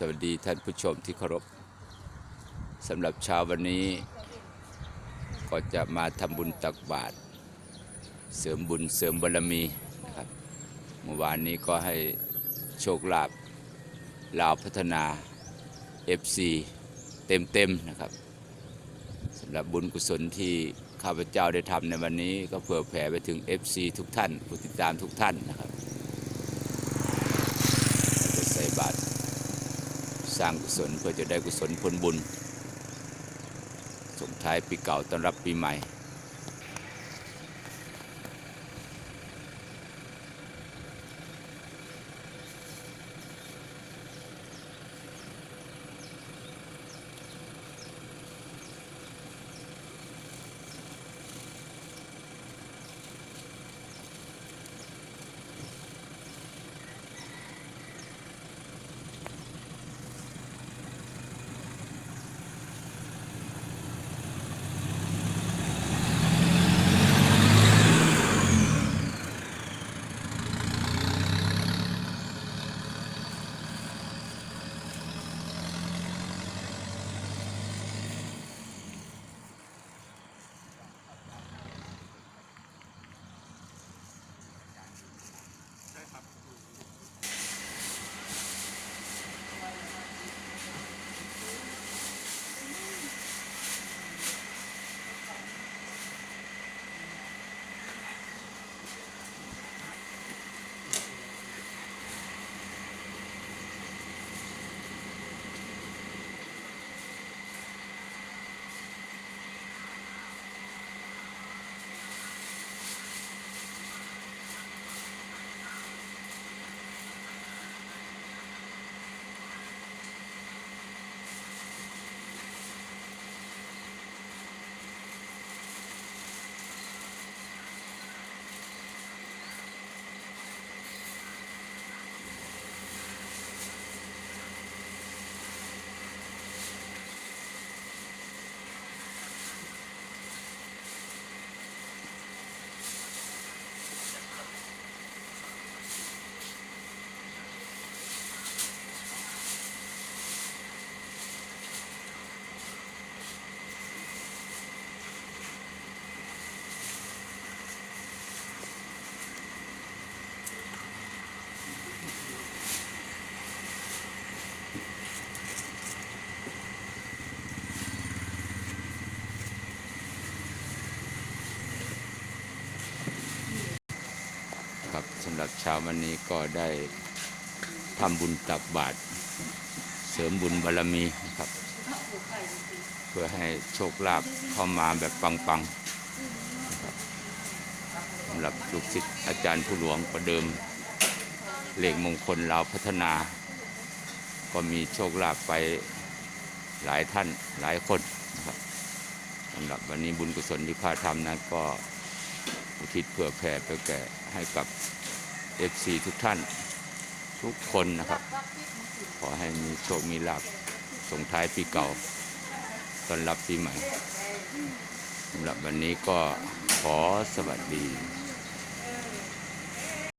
สวัสดีท่านผู้ชมที่เคารพสำหรับเช้าวันนี้ ก็จะมาทำบุญตักบาตรเสริมบุญเสริมบารมีนะครับเมื่อวานนี้ก็ให้โชคลาภลาวพัฒนา FC เต็มๆนะครับสำหรับบุญกุศลที่ข้าพเจ้าได้ทำในวันนี้ ก็เผื่อแผ่ไปถึง FC ทุกท่านผู้ติดตามทุกท่านนะครับใส่บาตร สร้างกุศลเพื่อจะได้กุศลผลบุญส่งท้ายปีเก่าต้อนรับปีใหม่ สำหรับเช้าวันนี้ก็ได้ทำบุญตักบาตรเสริมบุญบารมีนะครับ เพื่อให้โชคลาภเข้ามาแบบปังๆสำหรับลูกศิษย์อาจารย์ผู้หลวงประเดิมเหล็กมงคลลาวพัฒนา ก็มีโชคลาภไปหลายท่านหลายคนนะครับสำหรับวันนี้บุญกุศลที่ข้าทำนั้นก็ อุทิศเผื่อแผ่ไปแก่ให้กับเอฟซีทุกท่านทุกคนนะครับ ขอให้มีโชค มีลาภส่งท้ายปีเก่าต้อนรับปีใหม่สำหรับวันนี้ก็ขอสวัสดี